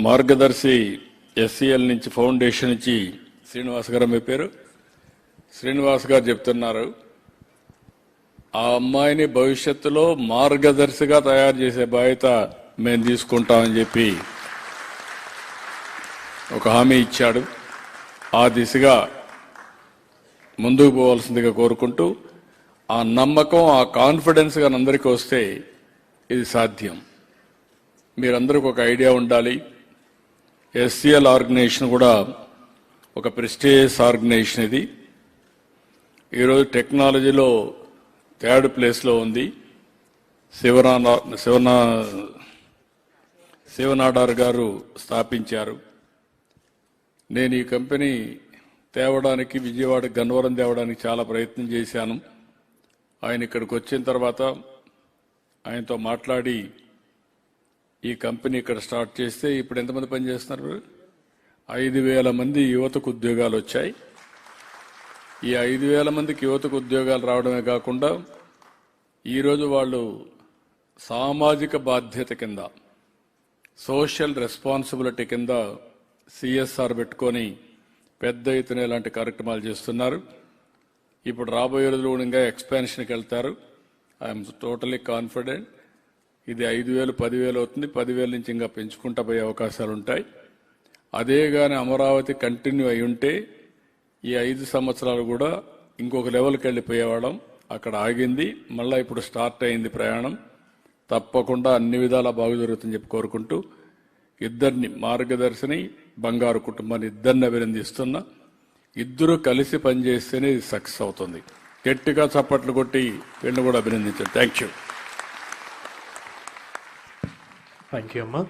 మార్గదర్శి SCL నుంచి foundation నుంచి శ్రీనివాస్ గారు మీ పేరు? శ్రీనివాస్ గారు చెప్తున్నారు. ఆ అమ్మాయిని భవిష్యత్తులో మార్గదర్శిగా తయారు చేసే బాధ్యత మేము తీసుకుంటామని చెప్పి ఒక హామీ ఇచ్చాడు. ఆ దిశగా ముందుకు పోవాల్సిందిగా కోరుకుంటూ ఆ నమ్మకం ఆ కాన్ఫిడెన్స్ కానీ అందరికీ వస్తే ఇది సాధ్యం. మీరందరికీ ఒక ఐడియా ఉండాలి. ఎస్సిఎల్ ఆర్గనైజేషన్ కూడా ఒక ప్రెస్టీజియస్ ఆర్గనైజేషన్ ఇది. ఈరోజు టెక్నాలజీలో థర్డ్ ప్లేస్లో ఉంది. శివనా శివనా శివనాడార్ గారు స్థాపించారు. నేను ఈ కంపెనీ తేవడానికి విజయవాడ గన్నవరం తేవడానికి చాలా ప్రయత్నం చేశాను. ఆయన ఇక్కడికి వచ్చిన తర్వాత ఆయనతో మాట్లాడి ఈ కంపెనీ ఇక్కడ స్టార్ట్ చేస్తే ఇప్పుడు ఎంతమంది పనిచేస్తున్నారు? ఐదు వేల మంది యువతకు ఉద్యోగాలు వచ్చాయి. ఈ ఐదు వేల మందికి యువతకు ఉద్యోగాలు రావడమే కాకుండా ఈరోజు వాళ్ళు సామాజిక బాధ్యత కింద సోషల్ రెస్పాన్సిబిలిటీ కింద సిఎస్ఆర్ పెట్టుకొని పెద్ద ఎత్తున ఇలాంటి కార్యక్రమాలు చేస్తున్నారు. ఇప్పుడు రాబోయే రోజులు కూడా ఇంకా ఎక్స్పాన్షన్కి వెళ్తారు. I'm totally confident. ఇది ఐదు వేలు పదివేలు అవుతుంది. పదివేల నుంచి ఇంకా పెంచుకుంటా పోయే అవకాశాలు ఉంటాయి. అదే కానీ అమరావతి కంటిన్యూ అయి ఉంటే ఈ ఐదు సంవత్సరాలు కూడా ఇంకొక లెవెల్కి వెళ్ళిపోయేవాళ్ళం. అక్కడ ఆగింది. మళ్ళీ ఇప్పుడు స్టార్ట్ అయింది ప్రయాణం. తప్పకుండా అన్ని విధాలా బాగు జరుగుతుందని చెప్పి కోరుకుంటూ ఇద్దరిని మార్గదర్శిని బంగారు కుటుంబాన్ని ఇద్దరిని అభినందిస్తున్నా. ఇద్దరు కలిసి పనిచేస్తేనే ఇది సక్సెస్ అవుతుంది. గట్టిగా చప్పట్లు కొట్టి వీళ్ళని కూడా అభినందించారు థ్యాంక్ యూ. థ్యాంక్ యూ అమ్మా